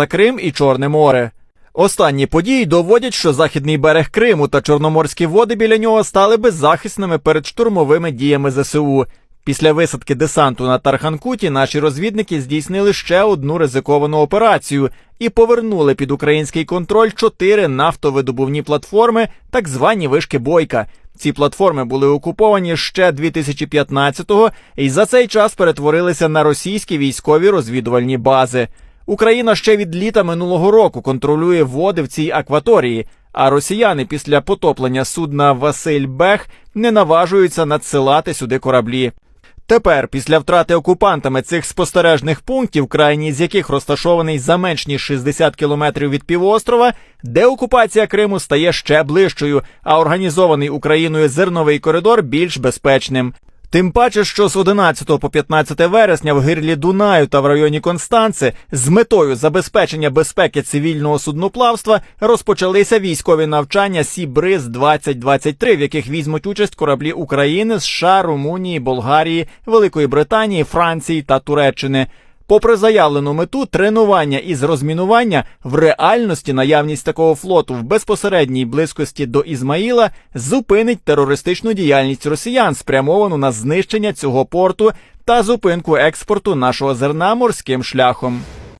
на Крим і Чорне море. Останні події доводять, що західний берег Криму та чорноморські води біля нього стали беззахисними перед штурмовими діями ЗСУ. Після висадки десанту на Тарханкуті наші розвідники здійснили ще одну ризиковану операцію і повернули під український контроль чотири нафтовидобувні платформи, так звані вишки Бойка. Ці платформи були окуповані ще 2015-го і за цей час перетворилися на російські військові розвідувальні бази. Україна ще від літа минулого року контролює води в цій акваторії, а росіяни після потоплення судна Василь Бех не наважуються надсилати сюди кораблі. Тепер, після втрати окупантами цих спостережних пунктів, крайній з яких розташований за менш ніж 60 кілометрів від півострова, деокупація Криму стає ще ближчою, а організований Україною зерновий коридор більш безпечним. Тим паче, що з 11 по 15 вересня в гирлі Дунаю та в районі Констанци з метою забезпечення безпеки цивільного судноплавства розпочалися військові навчання Сібриз 2023 в яких візьмуть участь кораблі України, США, Румунії, Болгарії, Великої Британії, Франції та Туреччини. Попри заявлену мету тренування із розмінування, в реальності наявність такого флоту в безпосередній близькості до Ізмаїла зупинить терористичну діяльність росіян, спрямовану на знищення цього порту та зупинку експорту нашого зерна морським шляхом.